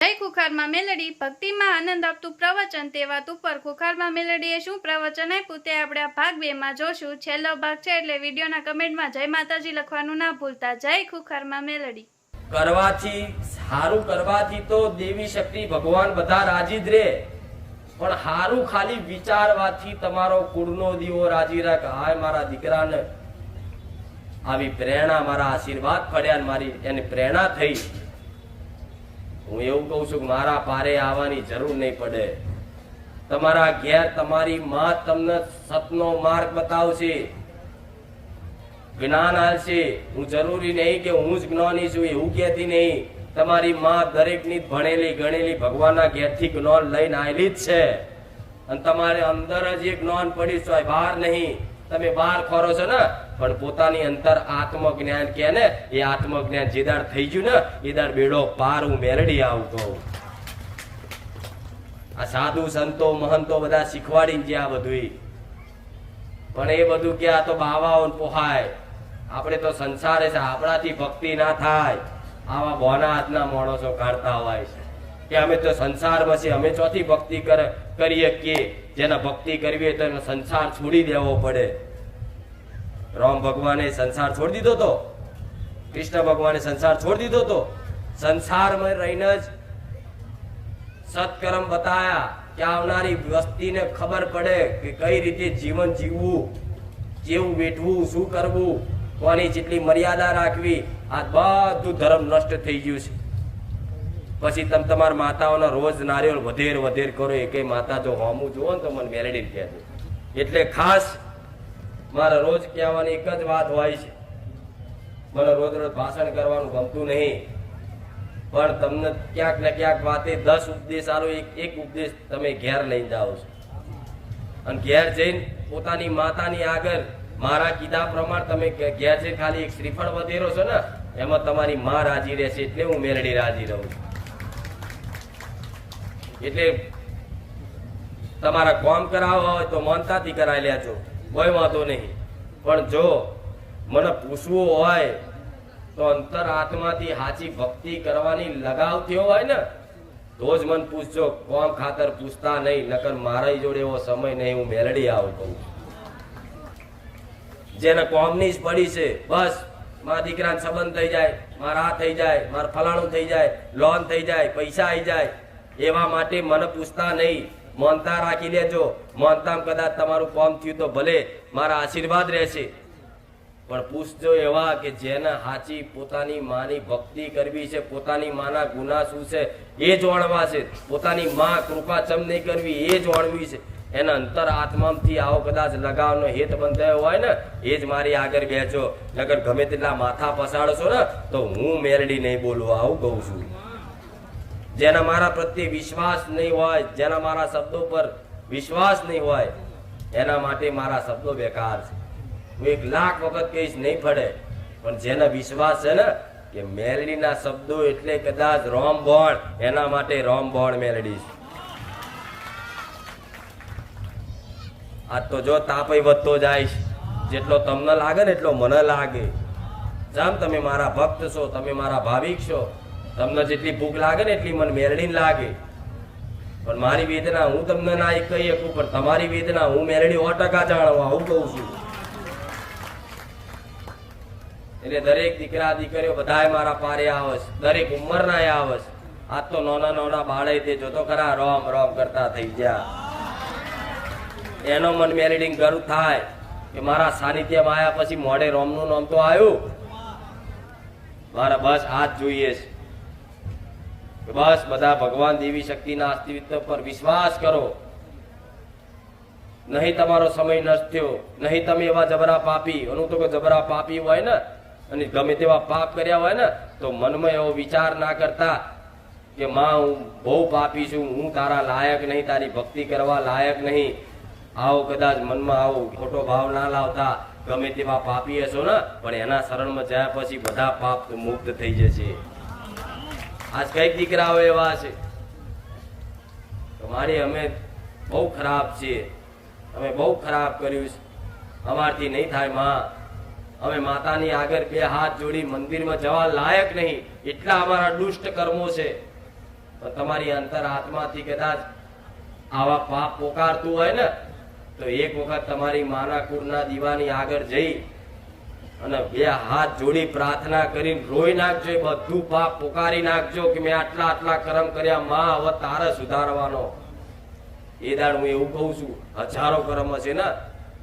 જય ખુખારમાં મેલડી, ભક્તિમાં આનંદ આપતું પ્રવચન તે વાત ઉપર ખુખારમાં મેલડીએ શું પ્રવચન આપ્યું તે આપણે આ ભાગ બેમાં જોશું. છેલ્લો ભાગ છે એટલે વિડીયોના કમેન્ટમાં જય માતાજી લખવાનું ના ભૂલતા. જય ખુખારમાં મેલડી. કરવાથી સારું કરવાથી તો દેવી શક્તિ ભગવાન બધા રાજી જ રે. પણ સારું ખાલી વિચારવાથી તમારો કુળનો દીવો રાજી રાખ. હાય મારા દીકરાને. આવી પ્રેરણા, મારા આશીર્વાદ પડ્યા મારી, એની પ્રેરણા થઈ. હું એવું કહું છું કે મારા પારે આવવાની જરૂર નહીં પડે. તમારા ઘેર તમારી માં તમને સતનો માર્ગ બતાવશે. જ્ઞાન આલશે. હું જરૂરી નહીં કે હું જ જ્ઞાની છું, એવું કહેતી નહીં. તમારી માં દરેકની ભણેલી, ગણેલી ભગવાનના ઘેરથી જ્ઞાન લઈને આવેલી જ છે. અને તમારે અંદર જ એ જ્ઞાન પડી છે બહાર નહીં. તમે બહાર ખોરો છો ને, પણ પોતાની અંતર આત્મજ્ઞાન કે ને, એ આત્મજ્ઞાન જે દાડ થઈ ગયું ને, એ દાડ બેડો પાર હું મેરડી આવું કહું આ સાધુ સંતો, મહંતો બધા શીખવાડીને ગયા બધું પણ એ બધું કે આ તો બાવાઓ પોહાય. આપણે તો સંસારે છે, આપણાથી ભક્તિ ના થાય. આવા બોના હાથના માણસો કાઢતા હોય છે. કે અમે તો સંસારમાં છીએ, અમે ચોથી ભક્તિ કરે, કરીએ કે? જેના ભક્તિ કરવી હોય તો સંસાર છોડી દેવો પડે. રામ ભગવાને સંસાર છોડી દીધો તો? કૃષ્ણ ભગવાને સંસાર છોડી દીધો તો? સંસારમાં રહીને જ સત્કર્મ બતાયા કે આવનારી વસ્તીને ખબર પડે કે કઈ રીતે જીવન જીવવું, કેવું વેઠવું, શું કરવું, કોની જેટલી મર્યાદા રાખવી, આ બધું ધર્મ નષ્ટ થઈ ગયું છે. પછી તમે તમારા માતાઓના રોજ નારિયેળ વધેર વધેર કરો એ માતા જો હોમું જુઓ ને તો મને મેલેડી કહેજો એટલે ખાસ મારે રોજ કહેવાની એક જ વાત હોય છે. મને રોજ રોજ ભાષણ કરવાનું ગમતું નહીં. પણ તમને ક્યાંક ને ક્યાંક વાતે દસ ઉપદેશ આલો, એક એક ઉપદેશ તમે ઘેર લઈને જાઓ છો. અને ઘેર જઈને પોતાની માતાની આગળ મારા કીધા પ્રમાણે તમે ઘેર જઈને ખાલી એક શ્રીફળ વધેરો છો ને, એમાં તમારી માં રાજી રહેશે એટલે હું મેરડી રાજી રહું છું. એટલે તમારા કોમ કરાવવા હોય તો મનતાથી કરાવી લેજો, કોઈ વાંધો નહીં. પણ જો મને પૂછવું હોય તો અંતર આત્માથી સાચી ભક્તિ કરવાની લગાવ થયો હોય ને, તો જ મને પૂછજો, કોમ ખાતર પૂછતા નહીં, નકર મારા જોડે એવો સમય નહીં, હું મેલડી આવું કહું. જેને કોમની જ પડી છે, બસ, મારા દીકરાને સંબંધ થઈ જાય, મારા થઈ જાય, મારા ફલાણું થઈ જાય, લોન થઈ જાય, પૈસા આવી જાય એવા માટે મને પૂછતા નહીં. માનતા રાખી લેજો. માનતામાં કદાચ તમારું કોમ થયું તો ભલે. મારા આશીર્વાદ રહેશે. પણ પૂછજો એવા કે જેને હાચી પોતાની માની ભક્તિ કરવી છે, પોતાની માના ગુના શું છે, એ જાણવા છે. પોતાની માં કૃપા ચમ નહીં કરવી, એ જાણવી છે. એના અંતર આત્માથી આવો કદાચ લગાવનો હેત બંધાયો હોય ને, એ જ મારી આગળ બેચો નગર ગમે તેટલા માથા પસાડશો ને, તો હું મેરડી નહીં બોલવા આવું કહું છું. જેના મારા પ્રત્યે વિશ્વાસ નહીં હોય, જેના મારા શબ્દો પર વિશ્વાસ નહીં હોય, એના માટે મારા શબ્દો બેકાર છે. હું એક લાખ વખત કહીશ, નહીં ફળે. પણ જેના વિશ્વાસ છે ને, કે મેલડીના શબ્દો એટલે કદાચ રોમ બોણ એના માટે રોમ બોણ મેલડી આજ તો જો તાપય વધતો જાય જેટલો તમને લાગે ને એટલો મને લાગે. જામ તમે મારા ભક્ત છો, તમે મારા ભાવિક છો. તમને જેટલી ભૂખ લાગે ને એટલી મને મેરડીને લાગે. પણ મારી વેદના હું તમને ના એ કહી શકું, પણ તમારી વેદના હું મેરડી સો ટકા જાણવા આવું કહું છું. એટલે દરેક દીકરા દીકરીઓ બધાય મારા પારે આવે છે. દરેક ઉંમરના આવે આ તો નાના નાના બાળે તે જોતો ખરા રોમ રોમ કરતા થઈ ગયા. એનો મન મેરેડિંગ ગરુ થાય કે મારા સાનિધ્યમાં આવ્યા પછી મોડે રોમનું નામ તો આવ્યું. મારે બસ જ જોઈએ છે. બસ બધા ભગવાન દેવી શક્તિના અસ્તિત્વ પર વિશ્વાસ કરો. નહીં તમારો સમય નષ્ટ થયો, નહીં તમે એવા જબરા પાપી હું તો જબરા પાપી હોય ને, અને ગમે તેવા પાપ કર્યા હોય ને, તો મનમાં એવો વિચાર ના કરતા કે માં, હું બહુ પાપી છું, હું તારા લાયક નહીં, તારી ભક્તિ કરવા લાયક નહીં. આવો કદાચ મનમાં આવો ખોટો ભાવ ના લાવતા ગમે તેવા પાપી હશો ને, પણ એના શરણમાં જયા પછી બધા પાપ મુક્ત થઈ જશે. આજ કંઈક દીકરાઓ એવા છે. તમારી અમે બહુ ખરાબ છીએ. અમે બહુ ખરાબ કર્યું છે. અમારથી નહીં થાયમાં. અમે માતાની આગળ બે હાથ જોડી મંદિરમાં જવા લાયક નહીં. એટલા અમારા દુષ્ટ કર્મો છે. પણ તમારી અંતર આત્માથી કદાચ આવા પાપ પોકારતું હોય ને, તો એક વખત તમારી માના કુળના દીવાની આગળ જઈ અને બે હાથ જોડી પ્રાર્થના કરીને રોઈ નાખજો, એ બધું પાપ પોકારી નાખજો કે મેં આટલા આટલા કરમ કર્યા, માં હવે તારે સુધારવાનો. એ દાડ હું એવું કહું છું, હજારો કરમ હશે ને,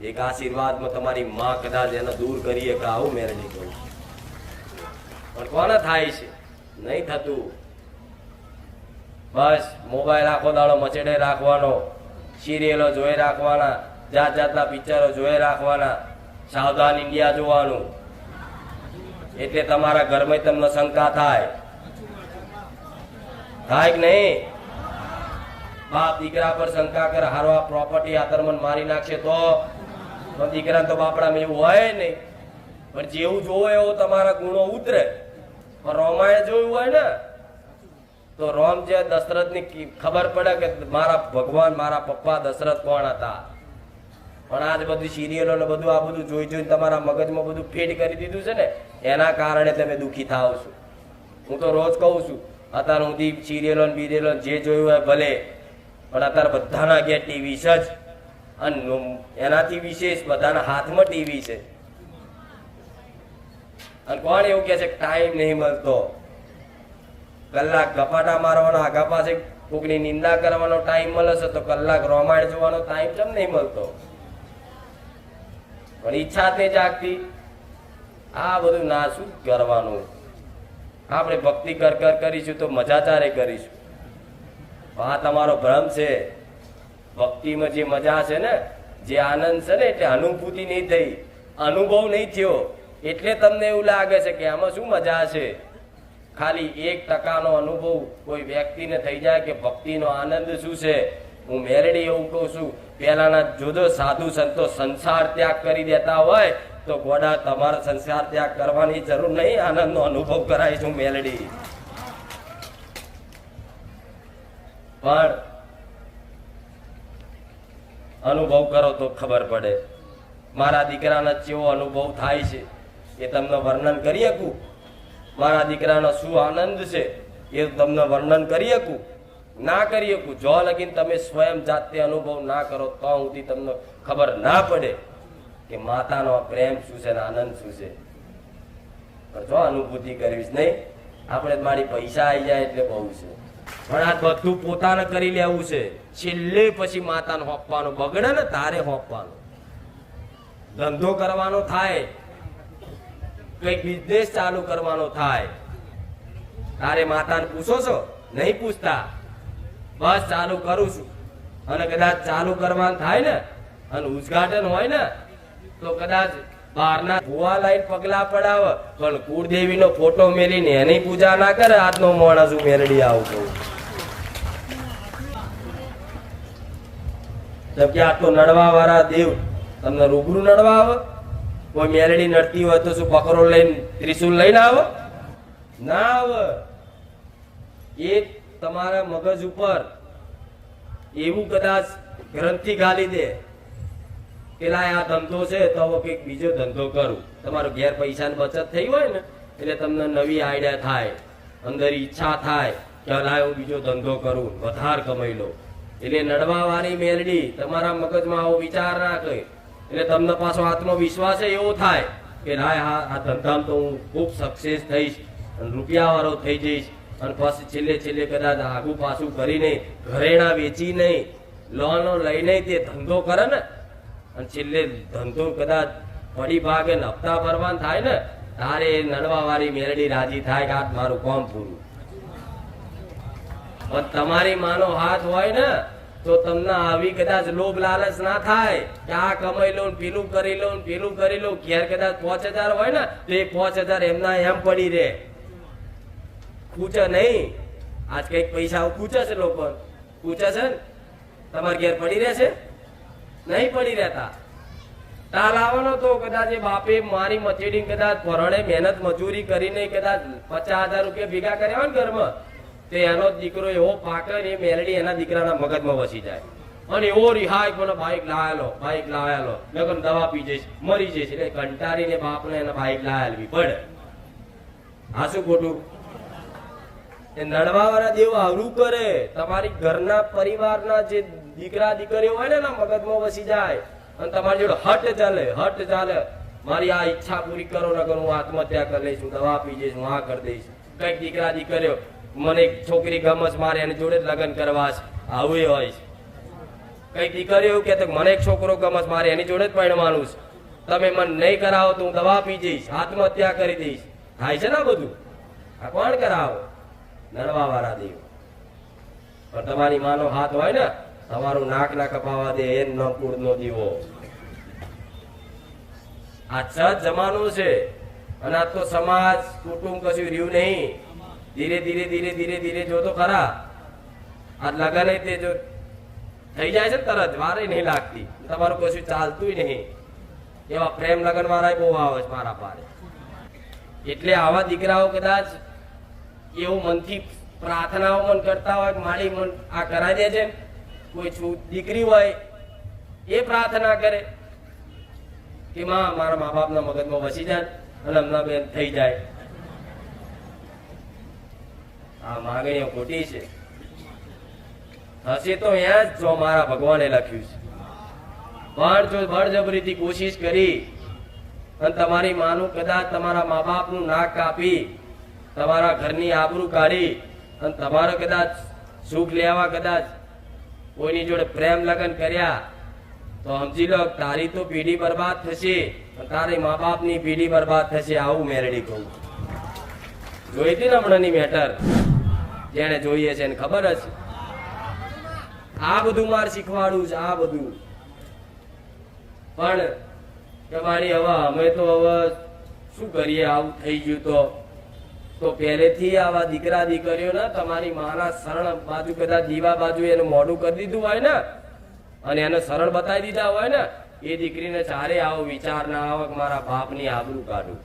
એક આશીર્વાદમાં તમારી માં કદાચ એને દૂર કરીએ કે આવું મેરડી કહું. પણ કોને થાય છે? નહીં થતું. બસ, મોબાઈલ આખો દાડો મચેડે રાખવાનો, સિરિયલો જોઈ રાખવાના, જાત જાતના પિક્ચરો જોઈ રાખવાના. સાવધાન ઇન્ડિયા જોવાનું. એટલે તમારા ઘરમાં તમને શંકા થાય. થાય કે નહીં? બાપ દીકરા પર શંકા કરે, હારવા પ્રોપર્ટી આતરમન મારી નાખશે તો? દીકરાને તો બાપડામાં એવું હોય નહીં. પણ જેવું જોવો એવો તમારા ગુણો ઉતરે. પણ રોમાએ જોયું હોય ને? તો રોમ જે દશરથની ખબર પડે કે મારા ભગવાન, મારા પપ્પા દશરથ કોણ હતા? પણ આજ બધી સિરિયલો ને બધું આ બધું જોઈ જોઈને તમારા મગજમાં બધું ફેડ કરી દીધું છે ને, એના કારણે તમે દુઃખી થાવ છો. હું તો રોજ કહું છું, અત્યાર સુધી સિરિયલો ને બિરિયલો જે જોયું હોય ભલે, પણ અત્યારે બધાના ઘેર ટીવી છે જ. અને એનાથી વિશેષ બધાના હાથમાં ટીવી છે. અને કોણ એવું કે છે ટાઈમ નહીં મળતો. કલાક ગપાટા મારવાનો આગા પાસે કોકની નિંદા કરવાનો ટાઈમ મળે છે, તો કલાક રોમાયણ જોવાનો ટાઈમ કેમ નહીં મળતો? પણ ઈચ્છા જ નહીં જાગતી. આ બધું ના શું કરવાનું. આપણે ભક્તિ કર કર કરીશું તો મજા ચારે કરીશું. આ તમારો ભ્રમ છે. ભક્તિમાં જે મજા છે ને, જે આનંદ છે ને, એટલે અનુભૂતિ નહીં થઈ. અનુભવ નહીં થયો. એટલે તમને એવું લાગે છે કે આમાં શું મજા છે? ખાલી એક ટકાનો અનુભવ કોઈ વ્યક્તિને થઈ જાય કે ભક્તિનો આનંદ શું છે? હું મેરડી એવું કહું છું. પહેલાના જુદો સાધુ સંતો સંસાર ત્યાગ કરી દેતા હોય તો ગોડા તમારે સંસાર ત્યાગ કરવાની જરૂર નહીં. આનંદનો અનુભવ કરાવીશું મેલડી. પણ અનુભવ કરો તો ખબર પડે. મારા દીકરાનો કેવો અનુભવ થાય છે એ તમને વર્ણન કરી શકું? મારા દીકરાનો શું આનંદ છે એ તમને વર્ણન કરી શકું? ના કરી શકું. જો લગીન તમે સ્વયં જાતે અનુભવ ના કરો, તો સુધી તમને ખબર ના પડે કે માતાનો પ્રેમ શું છે આનંદ શું છે. જો અનુભૂતિ કરવી જ નહીં, આપણે મારી પૈસા આવી જાય એટલે બહુ છે. પણ આ બધું પોતાને કરી લેવું છે. છેલ્લે પછી માતાને હોપવાનું, બગડે ને તારે હોપવાનું. ધંધો કરવાનો થાય કઈ બિઝનેસ ચાલુ કરવાનો થાય. તારે માતાને પૂછો છો? નહીં પૂછતા. બસ ચાલુ કરું છું. અને કદાચ ચાલુ કરવાનું થાય ને, અને ઉદઘાટન હોય ને, તો કદાચ બહારના ભુવા લાઈટ પગલા પડાવે, પણ કુળદેવીનો ફોટો મેરીને એની પૂજા ના કરે, આજનો માણસ હું મેરડી આવું કહું. જબકે આટલો નડવા વાળા દેવ, તમને રૂબરૂ નડવા આવે કોઈ મેલડી નડતી હોય તો શું બકરો લઈને ત્રિશુલ લઈને આવે? ના આવે. એ તમારા મગજ ઉપર એવું કદાચ ગ્રંથિ ગાલી દે લાય આ ધંધો છે, તો હવે કંઈક બીજો ધંધો કરું. તમારો ઘેર પૈસાની બચત થઈ હોય ને, એટલે તમને નવી આઈડિયા થાય અંદર ઈચ્છા થાય કે લાય હું બીજો ધંધો કરું, વધાર કમાઈ લો એટલે નડવા વાળી મેલડી તમારા મગજમાં આવો વિચાર ના કરે એટલે તમને પાછો આત્મવિશ્વાસ એવો થાય કે હા, આ ધંધામાં તો હું ખૂબ સક્સેસ થઈશ અને રૂપિયા વાળો થઈ જઈશ. અને પછી છેલ્લે છેલ્લે કદાચ આગું પાછું કરીને ઘરેણા વેચી નહીં લોનો લઈને ધંધો કરે ને. અને છેલ્લે ધંધો કદાચ પડી ભાગે હપ્તા ભરવાન થાય ને, તારે એ નડવા વાળી મેરડી રાજી થાય કે આ મારું કોમ પૂરું. પણ તમારી માનો હાથ હોય ને, તો તમને આવી કદાચ લોભ લાલચ ના થાય કે આ કમાઈ લઉં પેલું કરી લઉં પેલું કરી લઉં, ઘેર કદાચ પાંચ હજાર હોય ને, તો એ પાંચ હજાર એમના એમ પડી રહે. ખૂચે નહીં. આજ કંઈક પૈસા પૂછે છે લોકો. પૂછે છે ને? તમારે ઘેર પડી રહે છે? નહીં પડી રહેતા. તાલ આવવાનો તો કદાચ એ બાપે મારી મચેડી કદાચ ભરણે મહેનત મજૂરી કરીને કદાચ પચાસ હજાર રૂપિયા ભેગા કર્યા હોય ને ઘરમાં, તો એનો દીકરો એવો પાકે એ મેલડી એના દીકરાના મગજમાં વસી જાય. અને એવો રિહાય મને બાઈક લાયેલો બાઈક લાયેલો લગન દવા પી જઈશ. મરી જઈશ. એટલે કંટાળીને બાપને એના બાઈક લાયેલવી પડે આ શું ખોટું? એ નડવાવાળા દેવ આવરું કરે. તમારી ઘરના પરિવારના જે દીકરા દીકરીઓ હોય ને મગજમાં વસી જાય. અને તમારી જોડે હટ ચાલે હટ ચાલે. મારી આ ઈચ્છા પૂરી કરો ન કરું હું આત્મહત્યા કરી લઈશું દવા પી જઈશ, હું આ કરી દઈશ. કંઈક દીકરા દીકરીઓ, મને એક છોકરી ગમસ મારે, એની જોડે જ લગ્ન કરવા છે. આવું એ હોય કંઈક દીકરીઓ એવું કહેતો મને એક છોકરો ગમસ મારે, એની જોડે જ પરણવાનું છે. તમે મને નહીં કરાવો તો હું દવા પી જઈશ, આત્મહત્યા કરી દઈશ. થાય છે ને બધું? આ કોણ કરાવો? નડવા વાળા દેવ. પણ તમારી માનો હાથ હોય ને, તમારું નાક ના કપાવા દે એ નકુર નો દીવો. આ સજ જમાનો છે, અને આ તો સમાજ, કુટુંબ કશું રહ્યું નહીં. ધીરે ધીરે ધીરે ધીરે ધીરે જો તો ખરા. આ લગન તે જો થઈ જાય છે તરત, વારે નહીં લાગતી. તમારું કશું ચાલતું નહીં. એવા પ્રેમ લગન વાળા બહુ આવે છે મારા પારે. એટલે આવા દીકરાઓ કદાચ એવું મનથી પ્રાર્થનાઓ મન કરતા હોય માળી મન આ કરાવી દે છે કોઈ દીકરી હોય એ પ્રાર્થના કરે કે માં, મારા મા બાપના મગજમાં વસી જાય અને હમણાં બેન થઈ જાય. આ માંગણીઓ ખોટી છે. હશે તો અહીંયા જ જો મારા ભગવાને લખ્યું છે. પણ જો બળજબરીથી કોશિશ કરી અને તમારી માનું કદાચ તમારા મા બાપનું નાક કાપી તમારા ઘરની આબરૂ કાઢી અને તમારો કદાચ સુખ લેવા કદાચ કોઈની જોડે પ્રેમ લગ્ન કર્યા, તો સમજી લો, તારી તો પેઢી બરબાદ થશે તારી મા બાપની પેઢી બરબાદ થશે, આવું મેરડી કહું. જોઈ હતી ને હમણાંની મેટર જેને જોઈએ છે એને ખબર જ? આ બધું મારે શીખવાડવું છે, આ બધું. પણ કે મારી હવે અમે તો હવે શું કરીએ, આવું થઈ ગયું તો? તો પહેલેથી આવા દીકરા દીકરીઓ ને તમારી માના શરણ બાજુ કદાચ દીવા બાજુ એનું મોઢું કરી દીધું હોય ને, અને એને સરળ બતાવી દીધા હોય ને, એ દીકરીને ચારે આવો વિચાર ના આવે કે મારા બાપની આબરૂ કાઢું.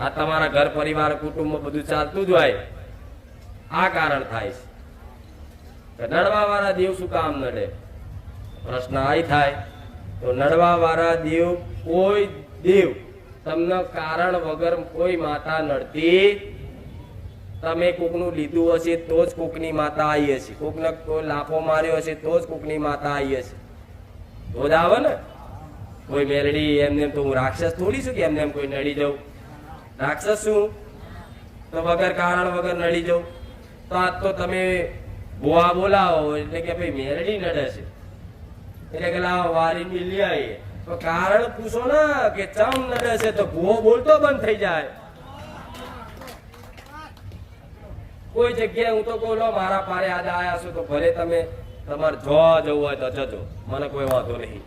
આ તમારા ઘર પરિવાર કુટુંબમાં બધું ચાલતું જ હોય. આ કારણ થાય છે. નડવા વાળા દેવ શું કામ નડે? પ્રશ્ન આ થાય. તો નડવા વાળા દેવ કોઈ દેવ તમને કારણ વગર કોઈ માતા નડતી. તમે કોકનું લીધું હશે તો જ કોકની માતા આવી હશે કોકને લાફો માર્યો હશે તો જ કોકની માતા આવી હશે જ આવે ને? કોઈ મેલડી એમને તો હું રાક્ષસ થોડી છું કે એમને એમ કોઈ નડી જાઉં રાક્ષસ શું? તો વગર કારણ વગર નડી જાઉં તો આજ તો તમે બોવા બોલાવો એટલે કે ભાઈ મેરડી નડે છે. એટલે કે લાવો વારી મિલી આવીએ. તો કારણ પૂછો ને કે ચમ નડે છે તો ભૂવો બોલતો બંધ થઈ જાય. કોઈ જગ્યાએ હું તો કહું મારા પારે આજે આયા છો તો ભલે તમે તમારે જો જવું હોય તો જજો. મને કોઈ વાંધો નહીં.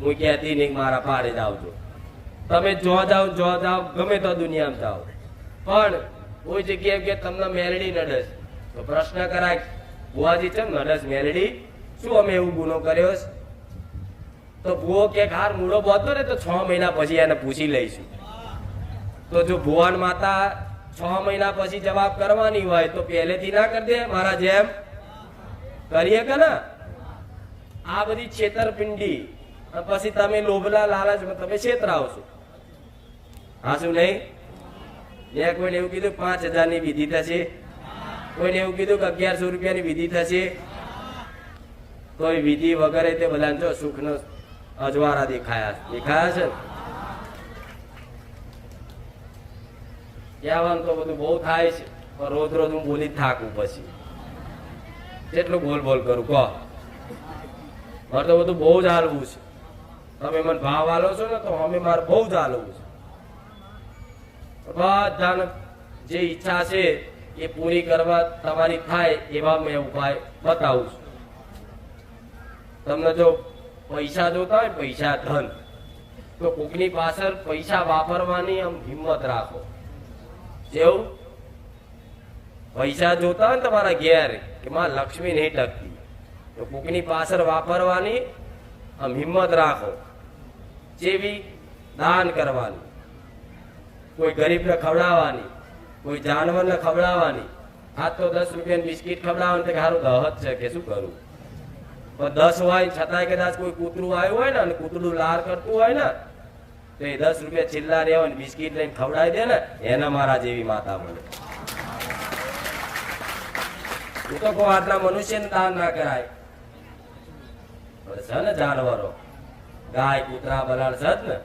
હું કહેતી નહીં મારા પારે જ આવજો. તમે જો જાઓ જો જાઓ ગમે તો દુનિયામાં જાઓ. પણ કોઈ જગ્યાએ કે તમને મેલડી નડે તો પ્રશ્ન કરાય બુઆજી ચમ નડે મેલડી? શું અમે એવું ગુનો કર્યો છે? તો ભૂવો કે હાર મૂળો બોતો ને, તો છ મહિના પછી એને પૂછી લઈશું. તો જો ભુવન માતા છ મહિના પછી જવાબ કરવાની હોય, તો પહેલેથી ના કરી દે મારા જેમ. કરીએ કે ના? આ બધી છેતરપિંડી. પછી તમે લોભલા લાલચમાં તમે છેતરાવશો હા શું નહીં? મેં કોઈને એવું કીધું, પાંચ હજારની વિધિ થશે. કોઈને એવું કીધું કે અગિયારસો રૂપિયાની વિધિ થશે. એ વિધિ વગેરે તે બધાને જો સુખનો અજવાળા દેખાયા છે. દેખાયા છે? કહેવાનું તો બધું બહુ થાય છે. પણ રોજ રોજ હું બોલી થાકું પછી. કેટલું બોલ બોલ કરું, કહો. મારે તો બધું બહુ જ હાલવું છે. તમે મને ભાવ હાલો છો ને તો અમે મારે બહુ જ હાલવું છે. બધાને જે ઈચ્છા છે એ પૂરી કરવા તમારી થાય એવા મેં ઉપાય બતાવું છું. તમને જો પૈસા જોતા હોય, પૈસા ધન. તો કોકની પાછળ પૈસા વાપરવાની આમ હિંમત રાખો. જેવું? પૈસા જોતા હોય તમારા ઘેર, કે માં લક્ષ્મી નહીં ટકતી. તો કોકની પાછળ વાપરવાની આમ હિંમત રાખો. જેવી દાન કરવાની. કોઈ ગરીબને ખવડાવવાની, કોઈ જાનવરને ખવડાવવાની. આ તો દસ રૂપિયાની બિસ્કીટ ખવડાવવાનું, તો સારું દહત છે કે શું કરું? દસ હોય, છતાંય કદાચ કોઈ કૂતરું આવ્યું હોય ને અને કૂતરું લાર કરતું હોય ને, તો એ દસ રૂપિયા છેલ્લા રહ્યા હોય બિસ્કીટ લઈને ખવડાવી દે ને, એના મારા જેવી માતા મળે. હું તો કહું આટલા મનુષ્યને દાન ના કરાય. છે ને જાનવરો. ગાય, કૂતરા બલાડ છે ને